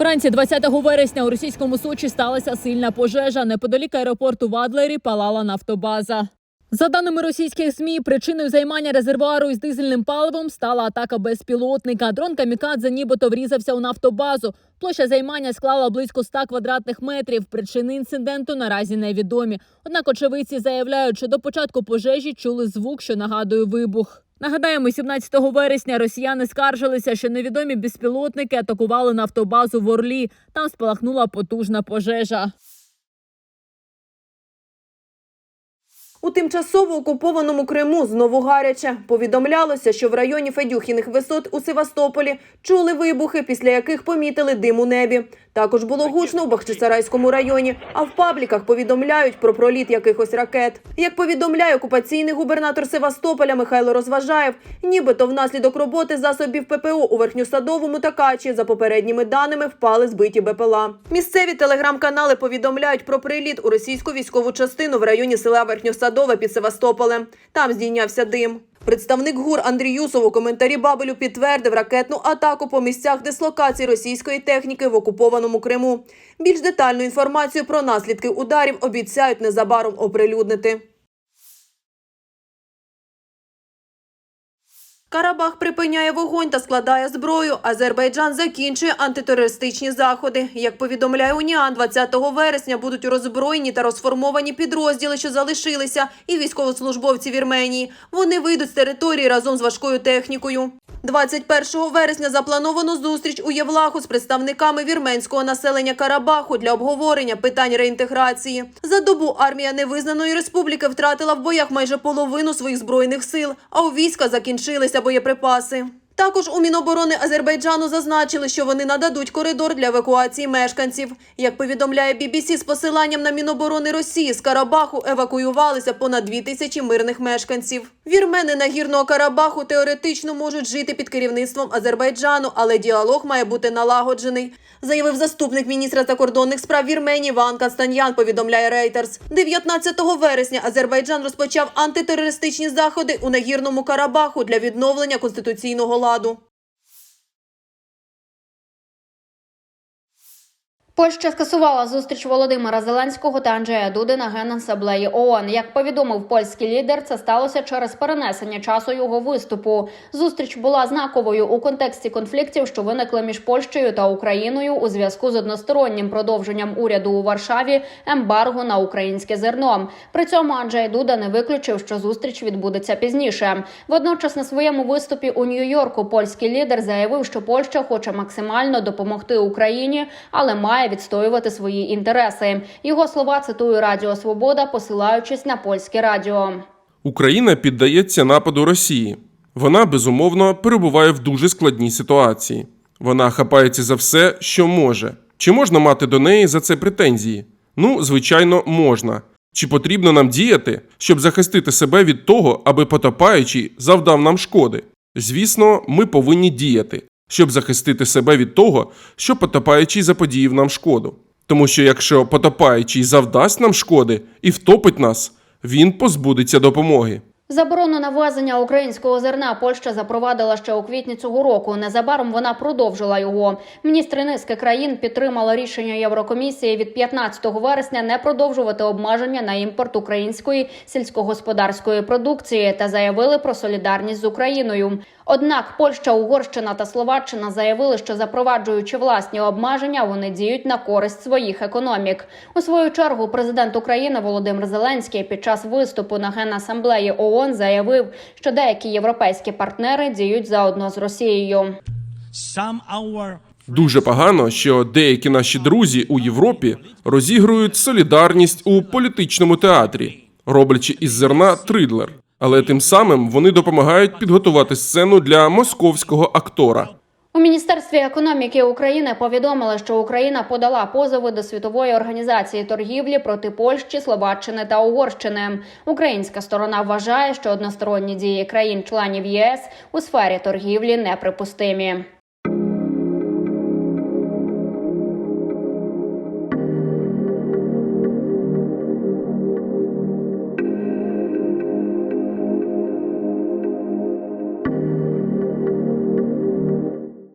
Вранці 20 вересня у російському Сочі сталася сильна пожежа. Неподалік аеропорту в Адлері палала нафтобаза. За даними російських ЗМІ, причиною займання резервуару із дизельним паливом стала атака безпілотника. Дрон камікадзе нібито врізався у нафтобазу. Площа займання склала близько 100 квадратних метрів. Причини інциденту наразі невідомі. Однак очевидці заявляють, що до початку пожежі чули звук, що нагадує вибух. Нагадаємо, 17 вересня росіяни скаржилися, що невідомі безпілотники атакували нафтобазу в Орлі. Там спалахнула потужна пожежа. У тимчасово окупованому Криму знову гаряче. Повідомлялося, що в районі Федюхіних висот у Севастополі чули вибухи, після яких помітили дим у небі. Також було гучно у Бахчисарайському районі, а в пабліках повідомляють про проліт якихось ракет. Як повідомляє окупаційний губернатор Севастополя Михайло Розважаєв, нібито внаслідок роботи засобів ППО у Верхньосадовому та Качі за попередніми даними впали збиті БПЛА. Місцеві телеграм-канали повідомляють про приліт у російську військову частину в районі села Верхньосадове під Севастополем. Там здійнявся дим. Представник ГУР Андрій Юсов у коментарі Бабелю підтвердив ракетну атаку по місцях дислокації російської техніки в окупованому Криму. Більш детальну інформацію про наслідки ударів обіцяють незабаром оприлюднити. Карабах припиняє вогонь та складає зброю. Азербайджан закінчує антитерористичні заходи. Як повідомляє Уніан, 20 вересня будуть роззброєні та розформовані підрозділи, що залишилися, і військовослужбовці Вірменії. Вони вийдуть з території разом з важкою технікою. 21 вересня заплановано зустріч у Євлаху з представниками вірменського населення Карабаху для обговорення питань реінтеграції. За добу армія невизнаної республіки втратила в боях майже половину своїх збройних сил, а у війська закінчилися боєприпаси. Також у Міноборони Азербайджану зазначили, що вони нададуть коридор для евакуації мешканців. Як повідомляє BBC з посиланням на Міноборони Росії, з Карабаху евакуювалися понад дві тисячі мирних мешканців. Вірмени Нагірного Карабаху теоретично можуть жити під керівництвом Азербайджану, але діалог має бути налагоджений. Заявив заступник міністра закордонних справ Вірменії Ван Кастаньян, повідомляє Рейтерс. 19 вересня Азербайджан розпочав антитерористичні заходи у Нагірному Карабаху для відновлення конституційного ладу. modo, Польща скасувала зустріч Володимира Зеленського та Анджея Дуди на генасаблеї ООН. Як повідомив польський лідер, це сталося через перенесення часу його виступу. Зустріч була знаковою у контексті конфліктів, що виникли між Польщею та Україною у зв'язку з одностороннім продовженням уряду у Варшаві ембарго на українське зерно. При цьому Анджей Дуда не виключив, що зустріч відбудеться пізніше. Водночас на своєму виступі у Нью-Йорку польський лідер заявив, що Польща хоче максимально допомогти Україні, але має відстоювати свої інтереси. Його слова цитує Радіо Свобода, посилаючись на польське радіо. Україна піддається нападу Росії. Вона безумовно перебуває в дуже складній ситуації. Вона хапається за все, що може. Чи можна мати до неї за це претензії? Ну, звичайно, можна. Чи потрібно нам діяти, щоб захистити себе від того, аби потопаючий завдав нам шкоди? Звісно, ми повинні діяти, щоб захистити себе від того, що потопаючий заподіяв нам шкоду. Тому що якщо потопаючий завдасть нам шкоди і втопить нас, він позбудеться допомоги. Заборону на ввезення українського зерна Польща запровадила ще у квітні цього року. Незабаром вона продовжила його. Міністри низки країн підтримали рішення Єврокомісії від 15 вересня не продовжувати обмеження на імпорт української сільськогосподарської продукції та заявили про солідарність з Україною. Однак Польща, Угорщина та Словаччина заявили, що запроваджуючи власні обмеження, вони діють на користь своїх економік. У свою чергу президент України Володимир Зеленський під час виступу на генасамблеї ООН заявив, що деякі європейські партнери діють заодно з Росією. Дуже погано, що деякі наші друзі у Європі розігрують солідарність у політичному театрі, роблячи із зерна тридлер. Але тим самим вони допомагають підготувати сцену для московського актора. У міністерстві економіки України повідомили, що Україна подала позови до світової організації торгівлі проти Польщі, Словаччини та Угорщини. Українська сторона вважає, що односторонні дії країн-членів ЄС у сфері торгівлі неприпустимі.